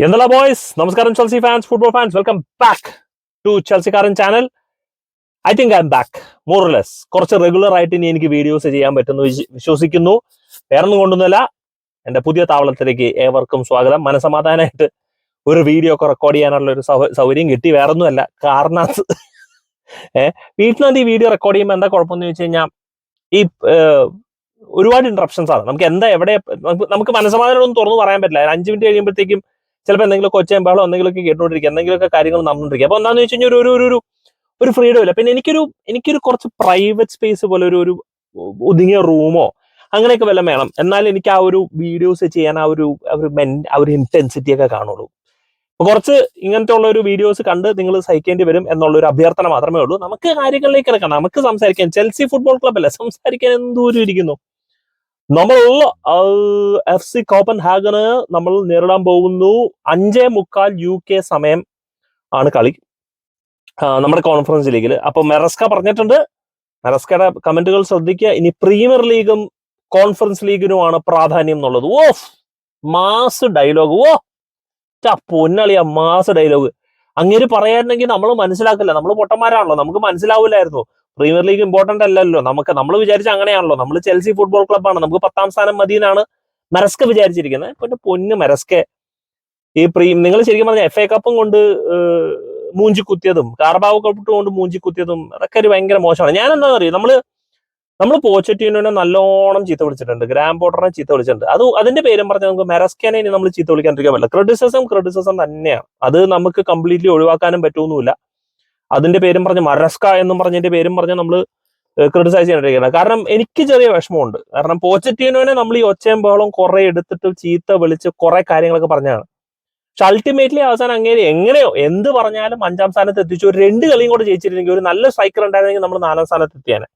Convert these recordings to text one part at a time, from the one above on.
എന്തുള്ള boys നമസ്കാരം Chelsea fans football fans welcome back to ചെൽസിക്കാരൻ channel I think I'm back more or less കുറച്ച് regular ആയിട്ട് ഇനി എനിക്ക് videos ചെയ്യാൻ പറ്റുന്നു വിശ്വ- വിശ്വസിക്കുന്നു. വേറൊന്നും കൊണ്ടൊന്നുമല്ല. എന്റെ പുതിയ താവളത്തിലേക്ക് ഏവർക്കും സ്വാഗതം. മനസമാധാനമായിട്ട് ഒരു വീഡിയോ ഒക്കെ റെക്കോർഡ് ചെയ്യാനുള്ള ഒരു സൗകര്യം കിട്ടി. വേറൊന്നുമല്ല. കാരണം ഏഹ് വീട്ടിനകത്ത് ഈ വീഡിയോ റെക്കോർഡ് ചെയ്യുമ്പോൾ എന്താ കുഴപ്പമെന്ന് വെച്ച് കഴിഞ്ഞാൽ ഈ ഒരുപാട് ഇൻട്രപ്ഷൻസ് ആണ്. നമുക്ക് എന്താ എവിടെ നമുക്ക് മനസമാധാനം ഒന്നും തുറന്നു പറയാൻ പറ്റില്ല. അഞ്ച് മിനിറ്റ് കഴിയുമ്പോഴത്തേക്കും ചിലപ്പോൾ എന്തെങ്കിലും കൊച്ചയും ബഹളം എന്തെങ്കിലുമൊക്കെ കേട്ടോണ്ടിരിക്കുക എന്തെങ്കിലുമൊക്കെ കാര്യങ്ങൾ നടന്നുകൊണ്ടിരിക്കുക അപ്പോൾ എന്താണെന്ന് വെച്ച് കഴിഞ്ഞാൽ ഒരു ഒരു ഒരു ഫ്രീഡം ഇല്ല. പിന്നെ എനിക്കൊരു എനിക്കൊരു കുറച്ച് പ്രൈവറ്റ് സ്പേസ് പോലെ ഒരു ഒരു ഒതുങ്ങിയ റൂമോ അങ്ങനെയൊക്കെ വല്ലതും വേണം. എന്നാൽ എനിക്ക് ആ ഒരു വീഡിയോസ് ചെയ്യാൻ ആ ഒരു ഒരു മെൻ ആ ഒരു ഇന്റൻസിറ്റി ഒക്കെ കാണുള്ളൂ. കുറച്ച് ഇങ്ങനത്തെ ഉള്ള ഒരു വീഡിയോസ് കണ്ട് നിങ്ങൾ സഹിക്കേണ്ടി വരും എന്നുള്ള ഒരു അഭ്യർത്ഥന മാത്രമേ ഉള്ളൂ. നമുക്ക് കാര്യങ്ങളിലേക്ക് ഇറക്കാം നമുക്ക് സംസാരിക്കാം. ചെൽസി ഫുട്ബോൾ ക്ലബ് അല്ലേ? സംസാരിക്കാൻ എന്തോരം ഇരിക്കുന്നു? നമ്മൾ എഫ് സി കോപ്പൻ ഹാഗന് നമ്മൾ നേരിടാൻ പോകുന്നു. അഞ്ചേ മുക്കാൽ യു കെ സമയം ആണ് കളി. നമ്മുടെ കോൺഫറൻസ് ലീഗിൽ അപ്പൊ മെറസ്ക പറഞ്ഞിട്ടുണ്ട്. മെറസ്കയുടെ കമന്റുകൾ ശ്രദ്ധിക്കുക. ഇനി പ്രീമിയർ ലീഗും കോൺഫറൻസ് ലീഗിനുമാണ് പ്രാധാന്യം എന്നുള്ളത്. ഓ മാസ് ഡയലോഗ് ഓ പൊന്നളിയ മാസ് ഡയലോഗ് അങ്ങനെ പറയാനുണ്ടെങ്കിൽ നമ്മൾ മനസ്സിലാക്കില്ല. നമ്മൾ പൊട്ടന്മാരാണല്ലോ. നമുക്ക് മനസ്സിലാവില്ലായിരുന്നു. പ്രീമിയർ ലീഗ് ഇമ്പോർട്ടന്റ് അല്ലല്ലോ. നമുക്ക് നമ്മൾ വിചാരിച്ച അങ്ങനെയാണല്ലോ. നമ്മൾ ചെൽസി ഫുട്ബോൾ ക്ലബ്ബാണ് നമുക്ക് പത്താം സ്ഥാനം മതി എന്നാണ് മെറസ്ക വിചാരിച്ചിരിക്കുന്നത് പിന്നെ പൊന്ന് മെറസ്ക ഈ പ്രീ നിങ്ങൾ ശരിക്കും പറഞ്ഞ എഫ് എ കപ്പും കൊണ്ട് മൂഞ്ചി കുത്തിയതും കാർബാവ് കപ്പ് കൊണ്ട് മൂഞ്ചി കുത്തിയതും അതൊക്കെ ഒരു ഭയങ്കര മോശമാണ്. ഞാൻ എന്താ അറിയാം? നമ്മൾ നമ്മൾ പോച്ചറ്റീനോനെ നല്ലോണം ചീത്ത വിളിച്ചിട്ടുണ്ട്. ഗ്രാം പോട്ടറിനെ ചീത്ത വിളിച്ചിട്ടുണ്ട്. അത് അതിന്റെ പേരും പറഞ്ഞ് നമുക്ക് മെറസ്കേനെ ഇനി നമ്മൾ ചീത്ത വിളിക്കാണ്ടിരിക്കാൻ പറ്റില്ല. ക്രിറ്റിസിസം ക്രിറ്റിസിസം തന്നെയാണ്. അത് നമുക്ക് കംപ്ലീറ്റ്ലി ഒഴിവാക്കാനും പറ്റുമൊന്നുമില്ല അതിന്റെ പേരും പറഞ്ഞ് മരസ്ക എന്നും പറഞ്ഞതിന്റെ പേരും പറഞ്ഞ് നമ്മൾ ക്രിട്ടിസൈസ് ചെയ്യാണ്ടിരിക്കുന്നത് കാരണം എനിക്ക് ചെറിയ വിഷമമുണ്ട്. കാരണം പോച്ചറ്റീനോനെ നമ്മൾ ഈ ഒച്ചയും ബഹളവും കുറെ എടുത്തിട്ട് ചീത്ത വിളിച്ച് കുറെ കാര്യങ്ങളൊക്കെ പറഞ്ഞാണ് പക്ഷെ അൾട്ടിമേറ്റ്ലി അവസാനം അങ്ങേര് എങ്ങനെയോ എന്ത് പറഞ്ഞാലും അഞ്ചാം സ്ഥാനത്ത് എത്തിച്ചു. ഒരു രണ്ട് കളിയും കൂടെ ജയിച്ചിരുന്നെങ്കിൽ ഒരു നല്ല സ്ട്രൈക്കർ ഉണ്ടായിരുന്നെങ്കിൽ നമ്മൾ നാലാം സ്ഥാനത്ത് എത്തിയാനെ.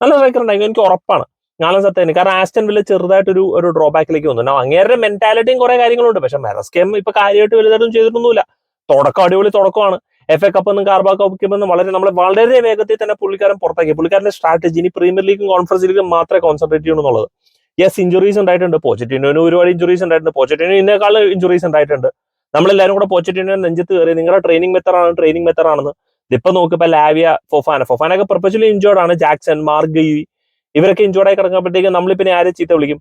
നല്ല സ്ട്രൈക്കർ ഉണ്ടായിരുന്നു എനിക്ക് ഉറപ്പാണ് നാലാം സ്ഥാനത്ത് തന്നെ കാരണം ആസ്റ്റൻ വില്ല ചെറുതായിട്ടൊരു ഒരു ഡ്രോബാക്കിലേക്ക് വന്നു. അങ്ങേരുടെ മെന്റാലിറ്റിയും കുറെ കാര്യങ്ങളുണ്ട്. പക്ഷെ മെറസ്കേം ഇപ്പൊ കാര്യമായിട്ട് വലുതായിട്ടും ചെയ്തിട്ടൊന്നുമില്ല. തുടക്കം അടിപൊളി തുടക്കമാണ്. എഫ് എ കപ്പ് എന്നും കാർബാ കപ്പ് എന്നും വളരെ നമ്മൾ വളരെ വേഗത്തിൽ തന്നെ പുള്ളിക്കാരൻ പുറത്താക്കി. പുള്ളിക്കാരന്റെ സ്ട്രാറ്റജി ഇനി പ്രീമിയർ ലീഗും കോൺഫറൻസ് ലീഗും മാത്രമേ കോൺസെൻട്രേറ്റ് ചെയ്യുന്നുള്ളൂ എന്നുള്ളത്. യെസ് ഇഞ്ചുറീസ് ഉണ്ടായിട്ടുണ്ട്. പോച്ചറ്റിനോന് ഒരുപാട് ഇഞ്ചുറീസ് ഉണ്ടായിട്ടുണ്ട്. പോച്ചറ്റിനോ ഇന്നേക്കാൾ ഇഞ്ചുറീസ് ഉണ്ടായിട്ടുണ്ട്. നമ്മളെല്ലാവരും കൂടെ പോച്ചറ്റിനോ നെഞ്ചത്ത് കയറി നിങ്ങളുടെ ട്രെയിനിങ് മെത്തഡാണ് ട്രെയിനിങ് മെത്തഡാണെന്ന് ഇപ്പൊ നോക്കിപ്പോ ലാവിയ ഫൊഫാന ഫൊഫാനൊക്കെ പെർപ്പച്വലി ഇഞ്ചോർഡ് ആണ്. ജാക്സൺ മാർഗി ഇവരൊക്കെ ഇഞ്ചോർഡ് ആയി കിടക്കുമ്പോഴത്തേക്കും നമ്മളിപ്പിന്നെ ആരെ ചീത്ത വിളിക്കും?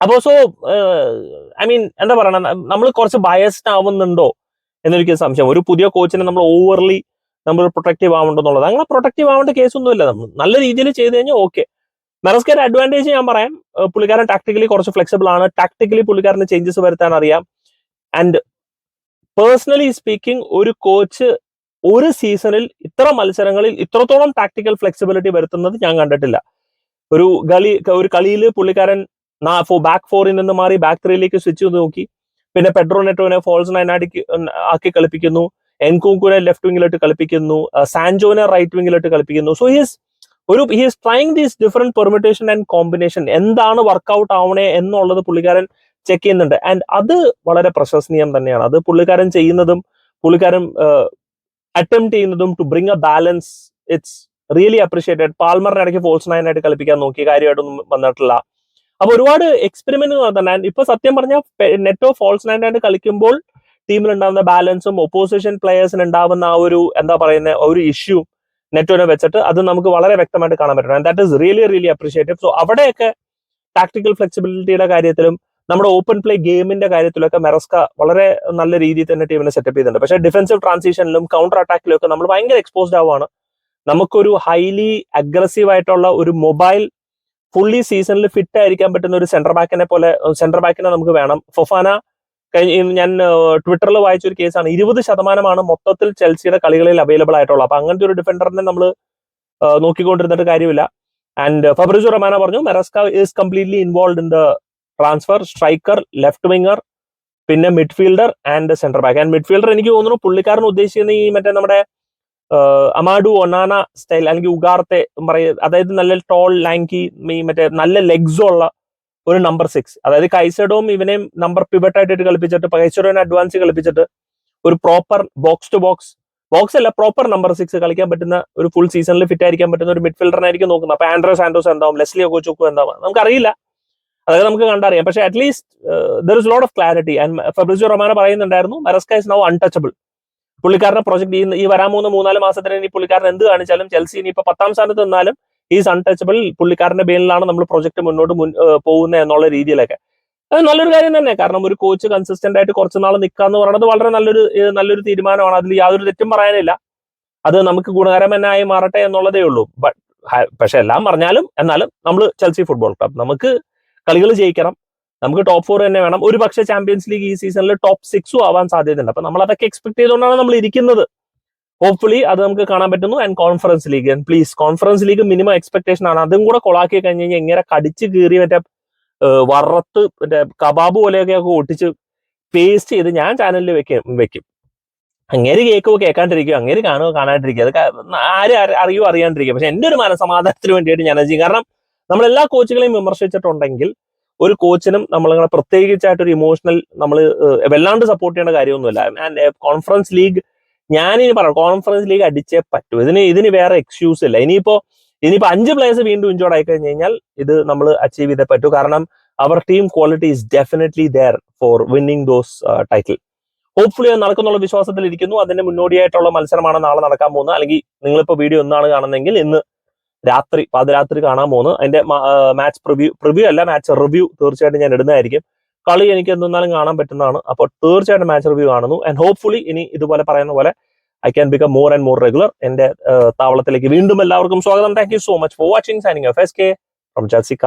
അപ്പോ സോ ഐ മീൻ എന്താ പറയണ? നമ്മൾ കുറച്ച് ബയസ്ഡ് ആവുന്നുണ്ടോ? എന്നെനിക്ക് സംശയം. ഒരു പുതിയ കോച്ചിനെ നമ്മൾ ഓവർലി നമ്മൾ പ്രൊട്ടക്റ്റീവ് ആവണ്ടെന്നുള്ളത്. അങ്ങനെ പ്രൊട്ടക്റ്റീവ് ആവേണ്ട കേസൊന്നുമില്ല നമ്മൾ നല്ല രീതിയിൽ ചെയ്ത് കഴിഞ്ഞാൽ ഓക്കെ മെറസ്കയുടെ അഡ്വാന്റേജ് ഞാൻ പറയാം. പുള്ളിക്കാരൻ ടാക്ടിക്കലി കുറച്ച് ഫ്ലെക്സിബിൾ ആണ്. ടാക്ടിക്കലി പുള്ളിക്കാരന് ചേഞ്ചസ് വരുത്താൻ അറിയാം. ആൻഡ് പേഴ്സണലി സ്പീക്കിംഗ് ഒരു കോച്ച് ഒരു സീസണിൽ ഇത്ര മത്സരങ്ങളിൽ ഇത്രത്തോളം ടാക്ടിക്കൽ ഫ്ലെക്സിബിലിറ്റി വരുത്തുന്നത് ഞാൻ കണ്ടിട്ടില്ല. ഒരു കളി ഒരു കളിയിൽ പുള്ളിക്കാരൻ ബാക്ക് ഫോറിൽ നിന്ന് മാറി ബാക്ക് ത്രീയിലേക്ക് സ്വിച്ച് നോക്കി. പിന്നെ പെഡ്രോ നെറ്റോനെ ഫോൾസ് നയനാടിക്ക് ആക്കി കളിപ്പിക്കുന്നു. എൻകൂക്കുനെ ലെഫ്റ്റ് വിങ്ങിലോട്ട് കളിപ്പിക്കുന്നു. സാൻജോനെ റൈറ്റ് വിങ്ങിലോട്ട് കളിപ്പിക്കുന്നു. സോ ഹിസ് ഒരു his trying these different permutation and combination എന്താണ് വർക്കൗട്ട് ആവണേ എന്നുള്ളത് പുള്ളിക്കാരൻ ചെക്ക് ചെയ്യുന്നുണ്ട്. ആൻഡ് അത് വളരെ പ്രശംസനീയം തന്നെയാണ്. അത് പുള്ളിക്കാരൻ ചെയ്യുന്നതും പുള്ളിക്കാരൻ അറ്റംപ്റ്റ് ചെയ്യുന്നതും to bring a balance it's really appreciated പാൽമറിനെ ഇടയ്ക്ക് ഫോൾസ് നയനായിട്ട് കളിപ്പിക്കാൻ നോക്കിയ കാര്യമായിട്ടൊന്നും വന്നിട്ടില്ല. അപ്പൊ ഒരുപാട് എക്സ്പെരിമെന്റ് And ഇപ്പൊ സത്യം പറഞ്ഞാൽ നെറ്റോ ഫോൾസ് നയനായിട്ട് കളിക്കുമ്പോൾ ടീമിൽ ഉണ്ടാകുന്ന ബാലൻസും ഒപ്പോസിഷൻ പ്ലേയേഴ്സിന് ഉണ്ടാവുന്ന ആ ഒരു എന്താ പറയുന്ന ഒരു ഇഷ്യൂ നെറ്റോനെ വെച്ചിട്ട് അത് നമുക്ക് വളരെ വ്യക്തമായിട്ട് കാണാൻ പറ്റണം that is really really appreciative so അവിടെയൊക്കെ ടാക്ടിക്കൽ ഫ്ലെക്സിബിലിറ്റിയുടെ കാര്യത്തിലും നമ്മുടെ ഓപ്പൺ പ്ലേ ഗെയിമിന്റെ കാര്യത്തിലൊക്കെ മെറസ്ക വളരെ നല്ല രീതിയിൽ തന്നെ ടീമിനെ സെറ്റപ്പ് ചെയ്തിട്ടുണ്ട്. പക്ഷേ ഡിഫൻസീവ് ട്രാൻസിഷനിലും കൗണ്ടർ അറ്റാക്കിലും ഒക്കെ നമ്മൾ ഭയങ്കര എക്സ്പോസ്ഡ് ആവുകയാണ് നമുക്കൊരു ഹൈലി അഗ്രസീവ് ആയിട്ടുള്ള ഒരു മൊബൈൽ ഫുള്ളി സീസണിൽ ഫിറ്റ് ആയിരിക്കാൻ പറ്റുന്ന ഒരു സെന്റർ ബാക്കിനെ പോലെ സെന്റർ ബാക്കിനെ നമുക്ക് വേണം. ഫൊഫാന കഴിഞ്ഞ ഞാൻ ട്വിറ്ററിൽ വായിച്ച ഒരു കേസാണ് ഇരുപത് ശതമാനമാണ് മൊത്തത്തിൽ ചെൽസിയുടെ കളികളിൽ അവൈലബിൾ ആയിട്ടുള്ളത്. അപ്പൊ അങ്ങനത്തെ ഒരു ഡിഫൻഡറിനെ നമ്മൾ നോക്കിക്കൊണ്ടിരുന്നിട്ട് കാര്യമില്ല. ആൻഡ് ഫബ്രിജു റമാന പറഞ്ഞു Maresca is completely involve in the transfer striker left winger പിന്നെ midfielder and centre back and midfielder എനിക്ക് തോന്നുന്നു പുള്ളിക്കാരൻ ഉദ്ദേശിക്കുന്ന ഈ മറ്റേ നമ്മുടെ അമാഡു ഒനാന സ്റ്റൈൽ അല്ലെങ്കിൽ ഉഗാർത്തെ പറയ അതായത് നല്ല ടോൾ ലാങ്കി മറ്റേ നല്ല ലെഗ്സും ഉള്ള ഒരു നമ്പർ സിക്സ് അതായത് കൈസഡോം ഇവനെയും നമ്പർ പിവട്ടായിട്ട് കളിപ്പിച്ചിട്ട് കൈസഡോനെ അഡ്വാൻസ് കളിപ്പിച്ചിട്ട് ഒരു proper box to box box അല്ല പ്രോപ്പർ നമ്പർ സിക്സ് കളിക്കാൻ പറ്റുന്ന ഒരു ഫുൾ സീസണിൽ ഫിറ്റ് ആയിരിക്കാൻ പറ്റുന്ന ഒരു മിഡ്ഫീൽഡറിനായിരിക്കും നോക്കുന്നത്. അപ്പൊ ആൻഡ്രോ സാൻഡോസ് എന്താവും? ലെസ്ലി ഒക്കോച്ചുക്കു എന്താവും? നമുക്കറിയില്ല. അതൊക്കെ നമുക്ക് കണ്ടറിയാം. പക്ഷെ at least there is lot of clarity and Fabrizio Romano പറയുന്നുണ്ടായിരുന്നു മെറസ്ക ഇസ് നൗ അൺടച്ചബിൾ പുള്ളിക്കാരന്റെ പ്രോജക്ട് ഈ ഈ വരാൻ മൂന്ന് മൂന്നാൽ മാസത്തിന് ഇനി പുള്ളിക്കാരൻ എന്ത് കാണിച്ചാലും ചെൽസി ഇനി ഇപ്പൊ പത്താം സ്ഥാനത്ത് നിന്നാലും ഈ അൺടച്ചബിൾ പുള്ളിക്കാരന്റെ ബേനിലാണ് നമ്മൾ പ്രൊജക്ട് മുന്നോട്ട് മുൻ പോകുന്നത് എന്നുള്ള രീതിയിലൊക്കെ. അത് നല്ലൊരു കാര്യം തന്നെ. കാരണം ഒരു കോച്ച് കൺസിസ്റ്റന്റ് ആയിട്ട് കുറച്ച് നാൾ നിൽക്കുക എന്ന് പറയുന്നത് വളരെ നല്ലൊരു നല്ലൊരു തീരുമാനമാണ്. അതിൽ യാതൊരു തെറ്റും പറയാനില്ല. അത് നമുക്ക് ഗുണകരമെന്നായി മാറട്ടെ എന്നുള്ളതേ ഉള്ളൂ. പക്ഷെ എല്ലാം പറഞ്ഞാലും എന്നാലും നമ്മൾ ചെൽസി ഫുട്ബോൾ ക്ലബ് നമുക്ക് കളികൾ ജയിക്കണം. നമുക്ക് ടോപ്പ് ഫോർ തന്നെ വേണം. ഒരു പക്ഷേ ചാമ്പ്യൻസ് ലീഗ് ഈ സീസണിൽ ടോപ്പ് സിക്സും ആവാൻ സാധ്യതയുണ്ട്. അപ്പൊ നമ്മൾ അതൊക്കെ എക്സ്പെക്ട് ചെയ്തുകൊണ്ടാണ് നമ്മൾ ഇരിക്കുന്നത്. ഹോപ്പ്ഫുള്ളി അത് നമുക്ക് കാണാൻ പറ്റുന്നു. And conference league and please conference league minimum expectation ആണ്. അതും കൂടെ കൊളാക്കി കഴിഞ്ഞ് കഴിഞ്ഞാൽ ഇങ്ങനെ കടിച്ച് കീറി മറ്റേ വറത്ത് മറ്റേ കബാബ് പോലെയൊക്കെ ഒട്ടിച്ച് പേസ്റ്റ് ചെയ്ത് ഞാൻ ചാനലിൽ വെക്കും വെക്കും. അങ്ങേര് കേൾക്കുമോ കേൾക്കാണ്ടിരിക്കും അങ്ങേര് കാണുമോ കാണാണ്ടിരിക്കുക അത് ആര് അറിയോ അറിയാണ്ടിരിക്കുക പക്ഷെ എന്റെ ഒരു മനസമാധാനത്തിന് വേണ്ടിയിട്ട് ഞാൻ ചെയ്യും. കാരണം നമ്മൾ എല്ലാ കോച്ചുകളെയും വിമർശിച്ചിട്ടുണ്ടെങ്കിൽ ഒരു കോച്ചിനും നമ്മളിങ്ങനെ പ്രത്യേകിച്ചായിട്ട് ഒരു ഇമോഷണൽ നമ്മൾ വല്ലാണ്ട് സപ്പോർട്ട് ചെയ്യേണ്ട കാര്യമൊന്നുമില്ല. കോൺഫറൻസ് ലീഗ് ഞാനിനി പറയാം. കോൺഫറൻസ് ലീഗ് അടിച്ചേ പറ്റൂ. ഇതിന് ഇതിന് വേറെ എക്സ്ക്യൂസ് ഇല്ല. ഇനിയിപ്പോ ഇനിയിപ്പോ അഞ്ച് പ്ലേയേഴ്സ് വീണ്ടും ഇഞ്ചോർഡ് ആയി കഴിഞ്ഞ് കഴിഞ്ഞാൽ ഇത് നമ്മൾ അച്ചീവ് ചെയ്തേ പറ്റൂ. കാരണം അവർ team quality is definitely there for winning those title hopefully അത് നടക്കുന്നുള്ള വിശ്വാസത്തിൽ ഇരിക്കുന്നു അതിന്റെ മുന്നോടിയായിട്ടുള്ള മത്സരമാണ് നാളെ നടക്കാൻ പോകുന്നത്. അല്ലെങ്കിൽ നിങ്ങളിപ്പോ വീഡിയോ ഒന്നാണ് കാണുന്നതെങ്കിൽ ഇന്ന് രാത്രി പാതിരാത്രി കാണാൻ പോകുന്നു അതിന്റെ മാച്ച് പ്രിവ്യൂ പ്രിവ്യൂ അല്ല മാച്ച് റിവ്യൂ തീർച്ചയായിട്ടും ഞാൻ ഇടുന്നതായിരിക്കും. കളി എനിക്ക് എന്തെന്നാലും കാണാൻ പറ്റുന്നതാണ്. അപ്പോൾ തീർച്ചയായിട്ടും മാച്ച് റിവ്യൂ കാണുന്നു. ആൻഡ് ഹോപ്പ്ഫുള്ളി ഇനി ഇതുപോലെ പറയുന്ന പോലെ I can become more and more regular എന്റെ താവളത്തിലേക്ക് വീണ്ടും എല്ലാവർക്കും സ്വാഗതം. Thank you so much for watching signing F S K from Chelsea